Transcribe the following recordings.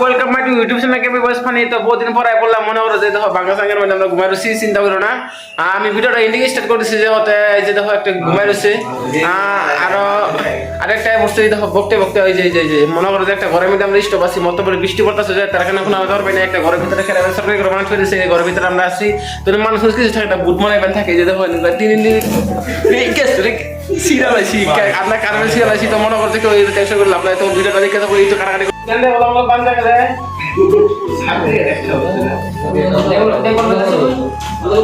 Welcome my YouTube channel KB বয়স funny তো বহুদিন পরে বললাম, মনে করো যে দেখো, বাংলা সঙ্গের মধ্যে আমরা ঘুমাই রয়েছি চিন্তা করো না। আমি ভিডিওটা ইন্ডিকে স্টার্ট করেছি যে হতে যে দেখো, একটা ঘুমাই রয়েছে আরও, আরেকটা বস্তু দেখো, বকতে বকতে ওই যে যে মনে করো যে একটা ঘরের মধ্যে আমরা স্টোভ আছি, মতো করে বৃষ্টি পড়তেছে, যে তার কারণে কোনো আলাদা পাই না, একটা ঘরের ভিতরে খেলে সরকারি করে মানুষ করেছে ঘরের ভিতরে আমরা আছি। তো মানুষ কিছু থাকে না বুট মনে থাকে যে দেখো তিন সিরিয়াল আছি কারণে সিরিয়াল আছি তো মনে করছে কেউ টেনশন করলাম না তো ভিডিওটা দেখে তো এই তো কাটাকাটি জানলে বলো বলো পান দেখা যায়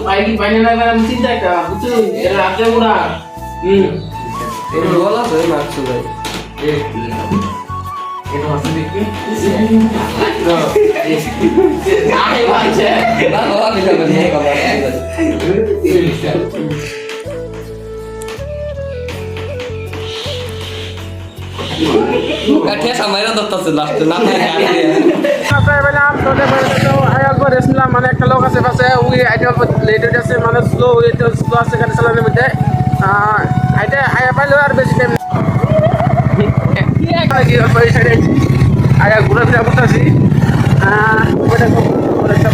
পাইনি পাইনি না আমি চিন্তা একটা বুঝছ এটা রাতে পুরা হুম এটা হচ্ছে দেখি আরে বাচ্চা আপনার পেলাম মানে একটা লোক আছে পাশে উই লেট হয়ে মানে স্লো স্লো আছে গাড়ি চালানোর মধ্যে আইটা আয়া পাইলে আর বেশি টাইম আয়া ঘুরে ফিরে করতেছি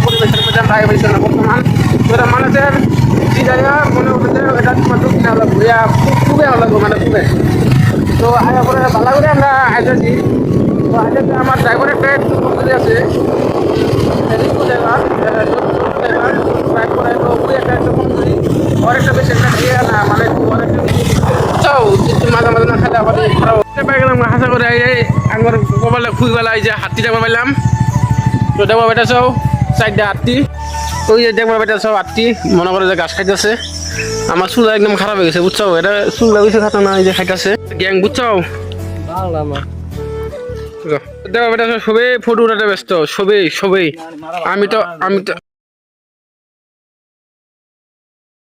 পরিবেশের মধ্যে আমরা আয়া পাইছি না বর্তমান মানুষের কি জায়গা মনে হচ্ছে এটা তোমার দুঃখ না খুবই ভালো লাগবে মানে খুবই তো আয়া করে ভালো করে আমরা আইতেছি তো আইতে আমার ড্রাইভার একটা বন্ধু আছে একটা বেশি একটা ইয়ে না মানে ওর চাও একটু মাঝে মাঝে না খালে আবার খারাপ পাই করে আই যাই আঙ্গর কপালে খুই এই যে হাতি দেখবা পাইলাম তো দেখবা বেটা চাও হাতি ওই যে দেখবা বেটা সব আটটি মনে করে যে গাছ খাইতেছে। আমার চুল একদম খারাপ হয়ে গেছে বুঝছ এটা চুল লাগিয়েছে খাতা না এই যে খাইতেছে। গ্যাং বুঝছ দেখো বেটা সবে ফটো উঠাতে ব্যস্ত সবেই সবেই। আমি তো আমি তো